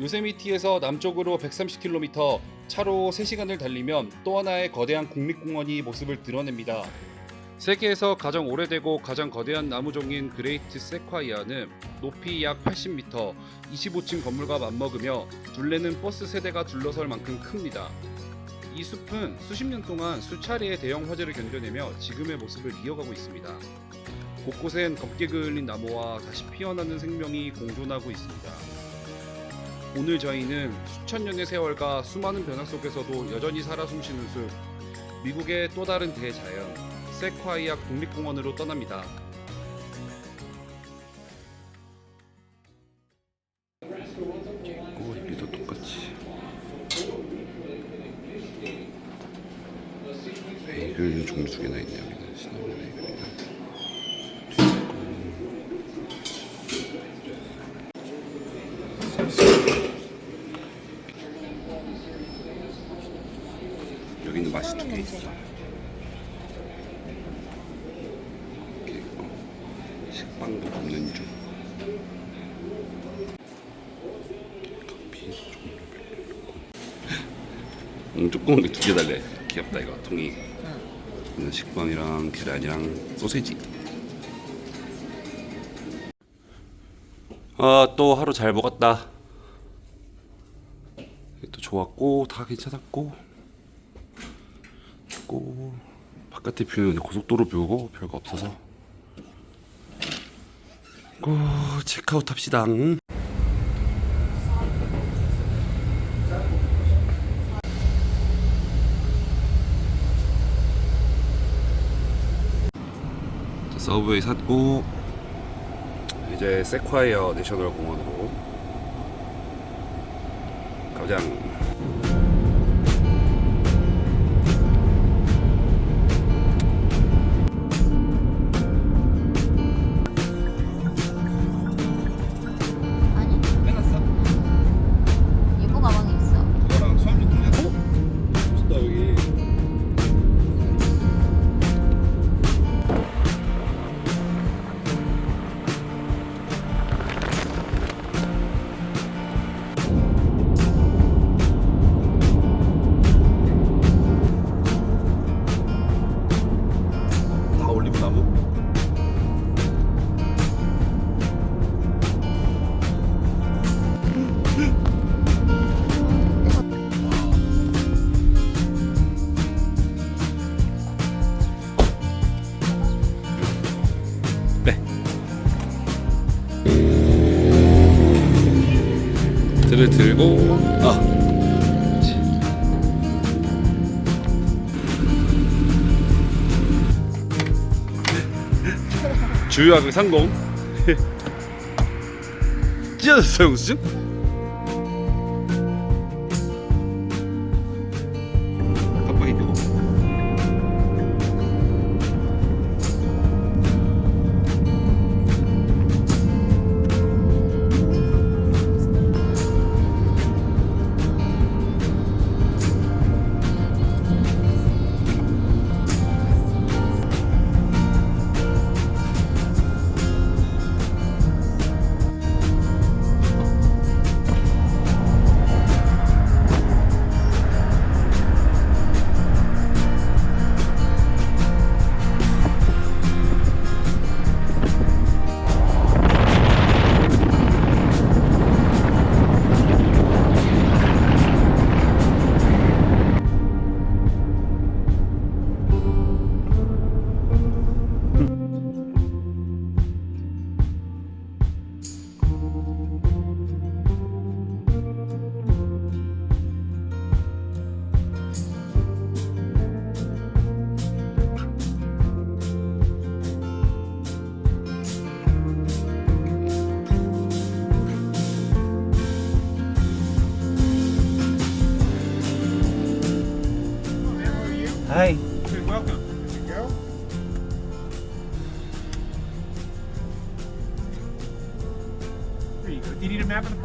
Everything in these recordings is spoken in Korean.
요세미티에서 남쪽으로 130km, 차로 3시간을 달리면 또 하나의 거대한 국립공원이 모습을 드러냅니다. 세계에서 가장 오래되고 가장 거대한 나무종인 그레이트 세콰이아는 높이 약 80m, 25층 건물과 맞먹으며 둘레는 버스 세대가 둘러설 만큼 큽니다. 이 숲은 수십 년 동안 수차례의 대형 화재를 견뎌내며 지금의 모습을 이어가고 있습니다. 곳곳엔 검게 그을린 나무와 다시 피어나는 생명이 공존하고 있습니다. 오늘 저희는 수천 년의 세월과 수많은 변화 속에서도 여전히 살아 숨쉬는 숲, 미국의 또 다른 대자연, 세콰이아 국립공원으로 떠납니다. 꽃잎도 똑같이. 베이글 종류 두 개나 있네요. 시나몬 베이글이랑 여기는 맛이 두 개 있어 이렇게 있고 식빵도 먹는 중 커피 종류 음, 조그만 게 두 개 달래. 귀엽다 이거. 통이. 응. 식빵이랑 계란이랑 소세지. 아 또 하루 잘 먹었다. 또 좋았고 다 괜찮았고. 고. 바깥에 뷰는 고속도로 뷰고 별거 없어서. 고 체크아웃 합시다. 응? 서브웨이 샀고 이제 세콰이어 내셔널 공원으로 가장 들을 들고 아. 주유하기 성공. 찢어졌어요? 깜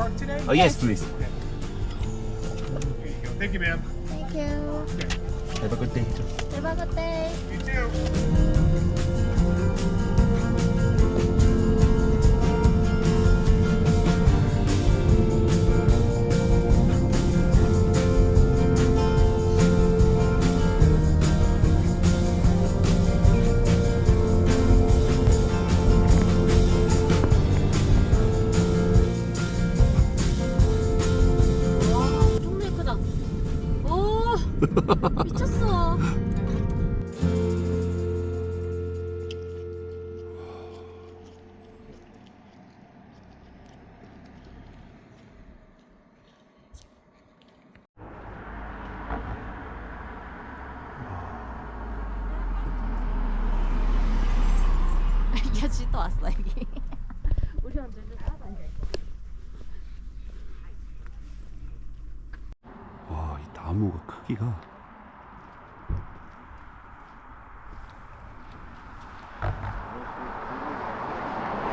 park today? Oh yes, please. Here you go. Thank you, ma'am. Thank you Have a good day. Have a good day You too.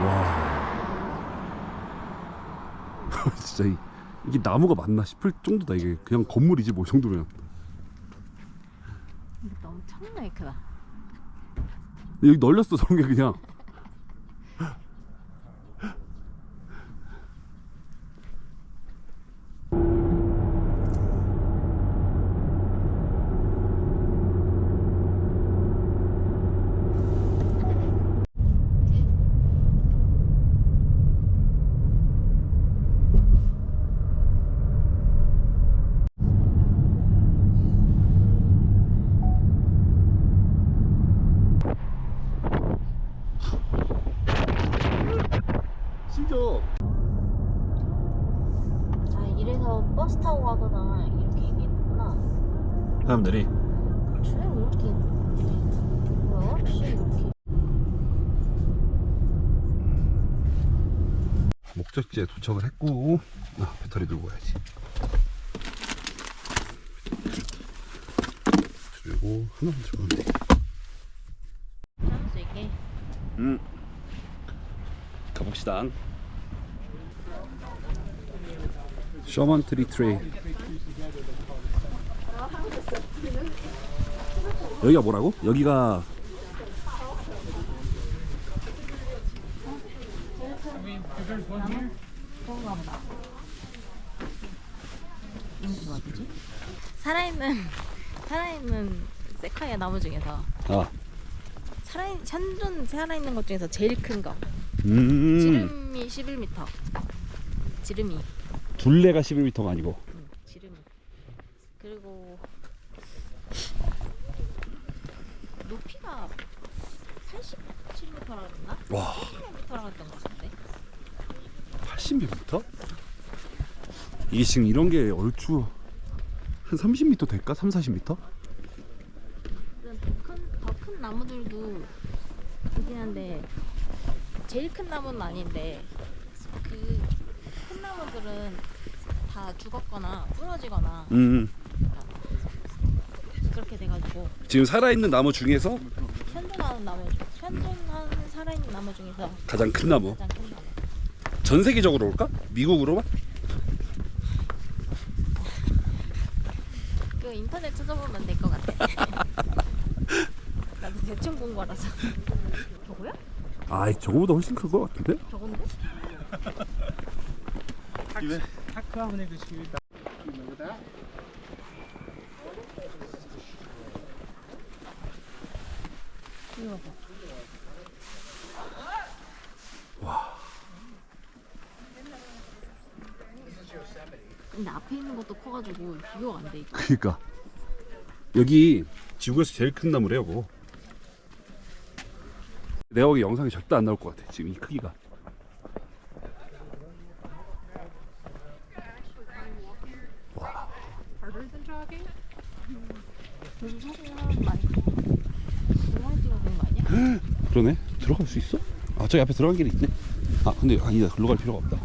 와. 진짜 이, 이게 나무가 맞나 싶을 정도다 이게 그냥 건물이지 뭐 이 정도면 근데 너무 엄청나게 크다. 여기 널렸어 저런 게 그냥 심지어 아 이래서 버스 타고 가거나 이렇게 얘기했구나. 사람들이 쟤왜 이렇게 뭐야? 혹시 이렇게 목적지에 도착을 했고 아, 배터리 들고 가야지 그리고 하나만 들고 가면 돼 잡을 수 있게. 음. 가봅시다. 셔먼 트리 트레이. 여기가 뭐라고? 여기가? 살아있는 살아있는 세카이아 나무 중에서 아, 살아 현존 살아있는 것 중에서 제일 큰 거. 음, 지름이 11m. 지름이. 둘레가 11m가 아니고 응, 지름이. 그리고 높이가 87m라 그랬나? 와, 80m라 그랬던 것 같은데. 80m? 이게 지금 이런 게 얼추 한 30m 될까? 3, 40m? 더큰 더 큰 나무들도 있긴 한데 제일 큰 나무는 아닌데 그 큰 나무들은 다 죽었거나 부러지거나 음, 그렇게 돼가지고 지금 살아있는 나무 중에서 현존하는 나무 중- 현존하는 살아있는 나무 중에서 가장 큰 나무. 가장 큰 나무. 전 세계적으로 올까? 미국으로만? 그 인터넷 찾아보면 될 것 같아. 나도 대충 본 거라서. 저거야? 아, 저거보다 훨씬 클 것 같은데? 저건데? 이거 봐. 근데 앞에 있는 것도 커가지고 비교가 안 돼. 이거. 그니까 여기 지구에서 제일 큰 나무래요 뭐 내가 보기 영상이 절대 안 나올 것 같아 지금 이 크기가 요즘 사진 하나도 많이 너무 찍어본 거 아니야? 그러네 들어갈 수 있어? 아 저기 앞에 들어간 길이 있네. 아 근데 아니다. 글로 갈 필요가 없다.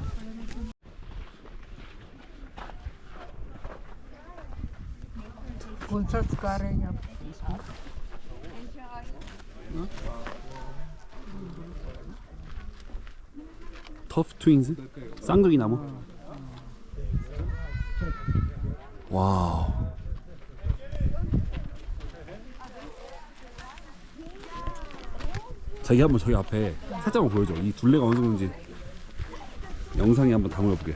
터프 트윈스? 쌍둥이 나무? 와우 자기 한번 저기 앞에 살짝만 보여줘. 이 둘레가 어느 정도인지. 영상에 한번 담아볼게.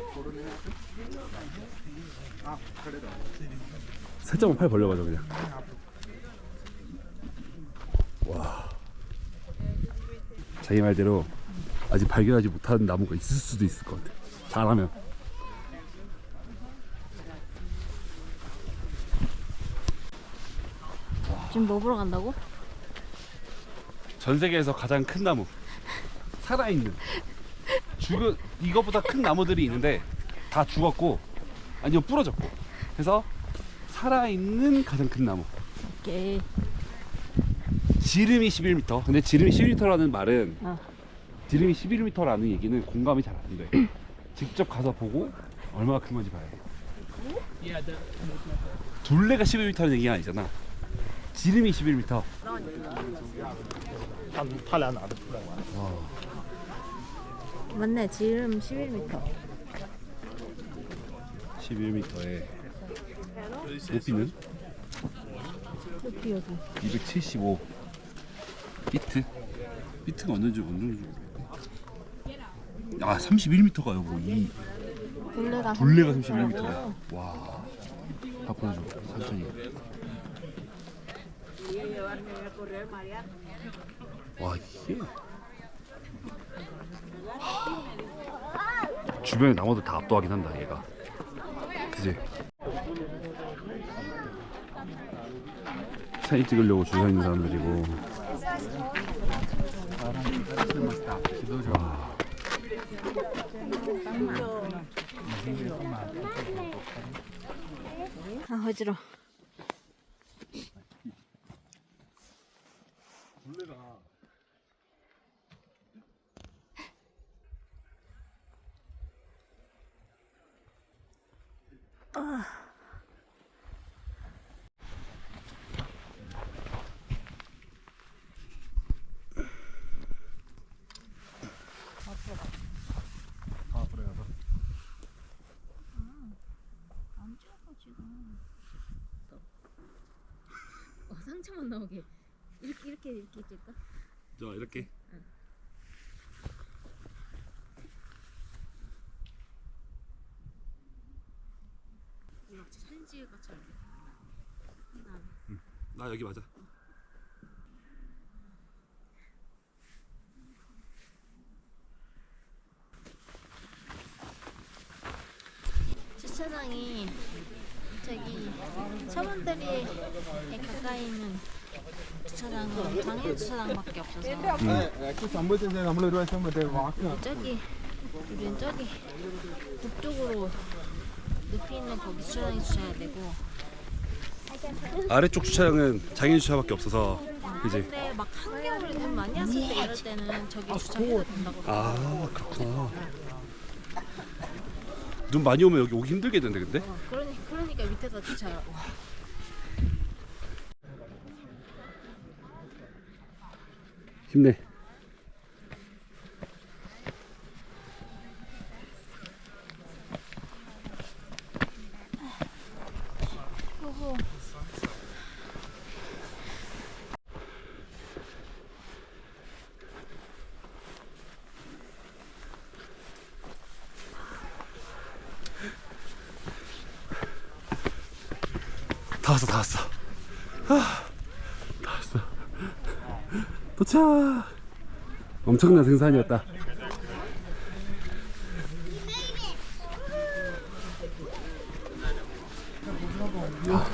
살짝만 팔 벌려봐줘 그냥. 와. 자기 말대로 아직 발견하지 못한 나무가 있을 수도 있을 것 같아. 잘하면. 지금 뭐 보러 간다고? 전 세계에서 가장 큰 나무. 살아있는. 죽은 이거보다 큰 나무들이 있는데 다 죽었고 아니요 부러졌고. 그래서 살아있는 가장 큰 나무. 오케이. 지름이 11m 근데 지름이 11m라는 말은 어. 지름이 11m라는 얘기는 공감이 잘 안 돼. 직접 가서 보고 얼마나 큰 건지 봐야 돼. 둘레가 11m라는 얘기가 아니잖아. 지름이 11m 他他俩哪都出来玩。 맞네. 지름 11m. 11m에 높이는 높이 여기. 275 비트 비트가 어느 정도 어느 정도 모르겠네. 아 31m가 요거 이 둘레가 둘레가 31m 라고. 31m야 와 바꿔줘 천천히 와 이게 주변에 나무도 다 압도하긴 한다 얘가 그지 사진 찍으려고 줄 서 있는 사람들이고 와. 아 어지러. 안 찍어 지금. 어, 상처만 나오게. 이렇게 이렇게 이렇게 찍을까? 자 이렇게 이거 사진 찍을 것처럼. 나 여기 맞아 주차장이 저기 서문대리에 가까이 있는 주차장밖에 없어서. 저기 우리는 저기 북쪽으로 높이 있는 거기 주차장에 주차해야 되고. 아래쪽 주차장은 장애 주차밖에 없어서 그지? 근데 막 한겨울에 눈 많이 왔을 때 이럴 때는 저기 주차해도 된다고 아 그렇구나. 눈 많이 오면 여기 오기 힘들겠는데 근데? 그러니, 그러니까 밑에다 주차하라고 힘내 호호 다 왔어 다 왔어 아, 다 왔어 도착 엄청난 생산이었다. 아,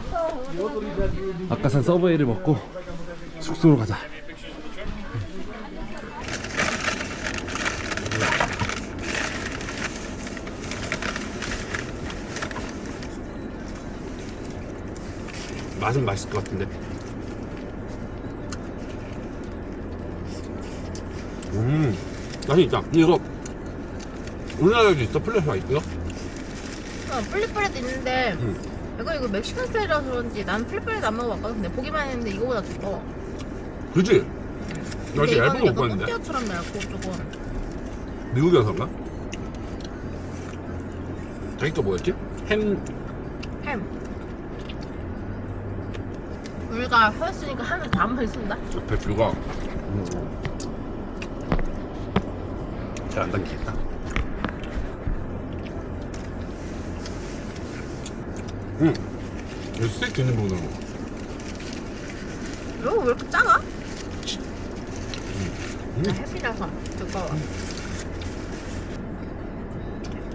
아까 산 서브웨이를 먹고 숙소로 가자. 맛은 맛있을 것 같은데 음 맛이 있다 이거 우리나라에도 있어 플래시 있어? 어, 플리플레도 있는데 응. 이거 이거 멕시칸 스타일이라서 그런지 난 플리플레도 안 먹어봤거든 근데 보기만 했는데 이거보다 두꺼워 그지? 나 근데 얇은 이거는 거 못 약간 봤는데 꽃게처럼 얇고 조금 미국이어서인가? 저기 또 뭐였지? 햄 햄 우리가 허였으니까 햄을 다한번 쓴다 배추가 잘 안 당기겠다. 응 여기 스테이크 있는 먹어 이거. 왜 이렇게 작아? 음. 나 햄이라서 두꺼워.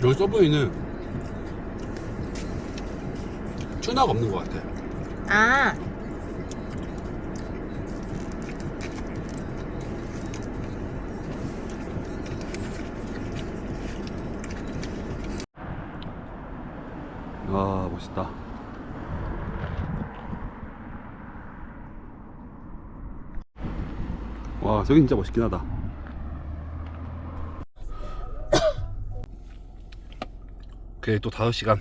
여기 서브웨이는 튜나가 없는 것 같아. 아 아 멋있다. 와 저기 진짜 멋있긴 하다. 그래 또 5시간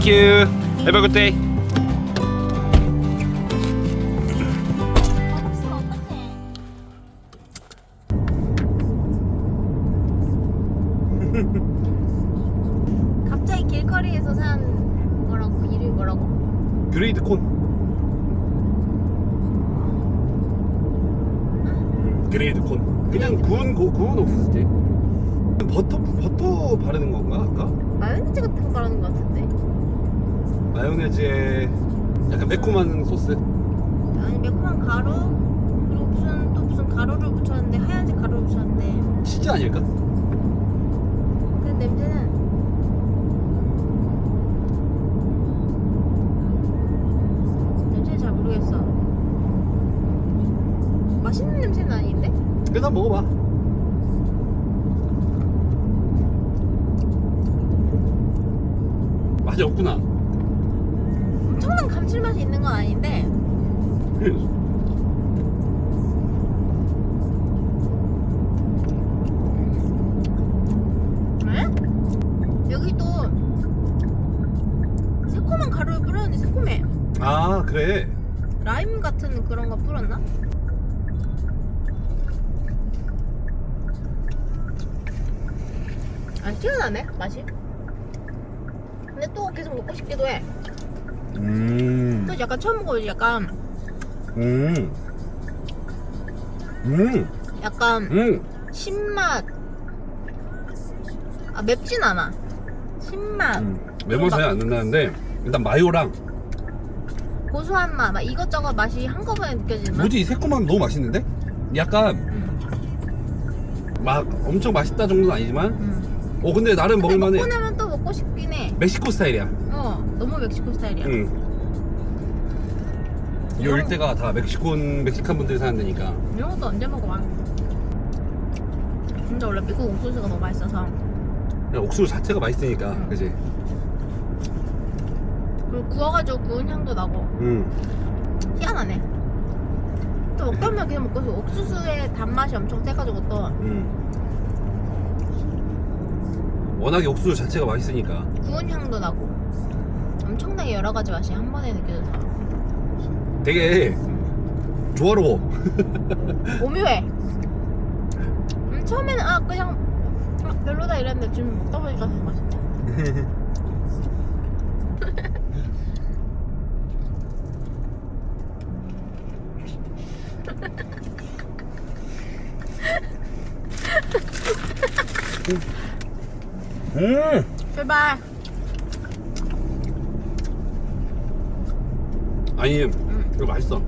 Thank you. Have a good day. 갑자기 길거리에서 산 뭐라고 이름이 뭐라고? 그레이드 콘. 그레이드 콘. 그냥 구운 고, 구운 옥수수지. 버터 버터 바르는 건가 아까? 마요네즈 같은 거 바르는 거 같은데 마요네즈에 약간 매콤한 소스. 아니 매콤한 가루 그리고 무슨 또 무슨 가루를 붙였는데 하얀색 가루를 붙였는데 치즈 아닐까? 그 냄새는 냄새 잘 모르겠어 맛있는 냄새는 아닌데? 한번 먹어봐. 맛이 없구나. 엄청난 감칠맛이 있는 건 아닌데 에? 여기 또 새콤한 가루를 뿌렸는데 새콤해 아 그래. 라임 같은 그런 거 뿌렸나? 안 튀어나네 맛이 근데 또 계속 먹고 싶기도 해 음. 또 약간 처음 먹어보지 약간 음. 음. 약간 음. 신맛 아 맵진 않아 신맛 음. 매번 차이 안 난다는데 일단 마요랑 고소한 맛 막 이것저것 맛이 한꺼번에 느껴지는 맛 뭐지 이 새콤함 너무 맛있는데? 약간 음, 막 엄청 맛있다 정도는 아니지만 음. 어 근데 나름 근데 먹을만해 먹고 나면 또 먹고 싶긴 해 멕시코 스타일이야 멕시코 스타일이야. 응. 이 일대가 다 멕시콘 멕시칸 분들이 사는 데니까. 이런 것도 언제 먹어봐 근데 원래 미국 옥수수가 너무 맛있어서. 그냥 옥수수 자체가 맛있으니까 응. 그지? 그리고 구워가지고 구운 향도 나고. 응. 희한하네. 또 먹다 보면 그냥 먹고 싶어. 옥수수의 단맛이 엄청 세가지고 또. 응. 워낙에 옥수수 자체가 맛있으니까. 구운 향도 나고 엄청나게 여러 가지 맛이 한 번에 느껴져서. 되게 조화로워. 오묘해. 음, 처음에는 아 그냥 아, 별로다 이랬는데 지금 먹다 보니까 되게 맛있네. 음. 출발 아니 응. 이거 맛있어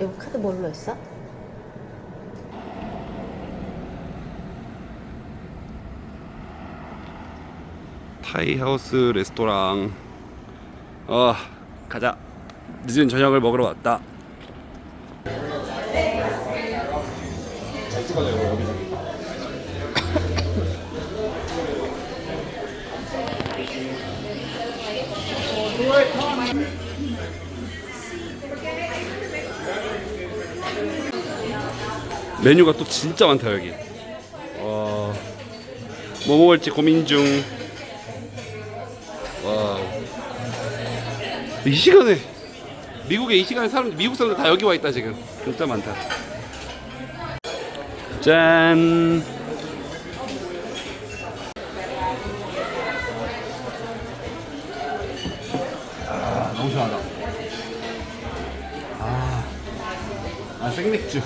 여기 카드 뭘로 했어? 타이 하우스 레스토랑. 어, 가자. 늦은 저녁을 먹으러 왔다. 메뉴가 또 진짜 많다 여기 와, 뭐 먹을지 고민 중 와우. 이 시간에 미국에 이 시간에 사람 미국 사람들 다 여기 와 있다 지금. 진짜 많다. 짠. 아. 아, 아 생맥주.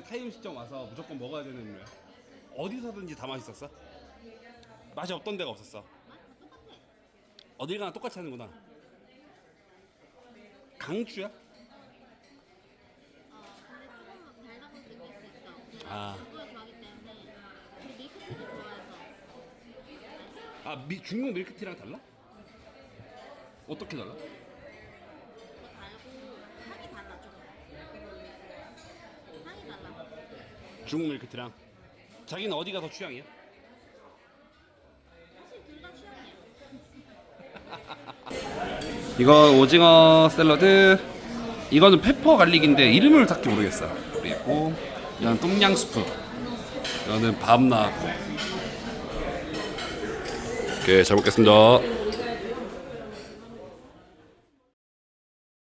미국에 오면은 타이 음식점 와서 무조건 먹어야 되는 음료야. 어디서든지 다 맛있었어? 맛이 어떤 데가 없었어? 어딜 가나 똑같이 하는구나. 강추야? 아. 아, 미, 중국 밀크티랑 달라? 어떻게 달라? 중국 밀크티랑. 자기는 어디가 더 취향이야? 이건 오징어 샐러드. 이거는 페퍼 갈릭인데 이름을 딱히 모르겠어. 그리고 이건 똠양 수프. 이거는 밥 나왔고. 오케이 잘 먹겠습니다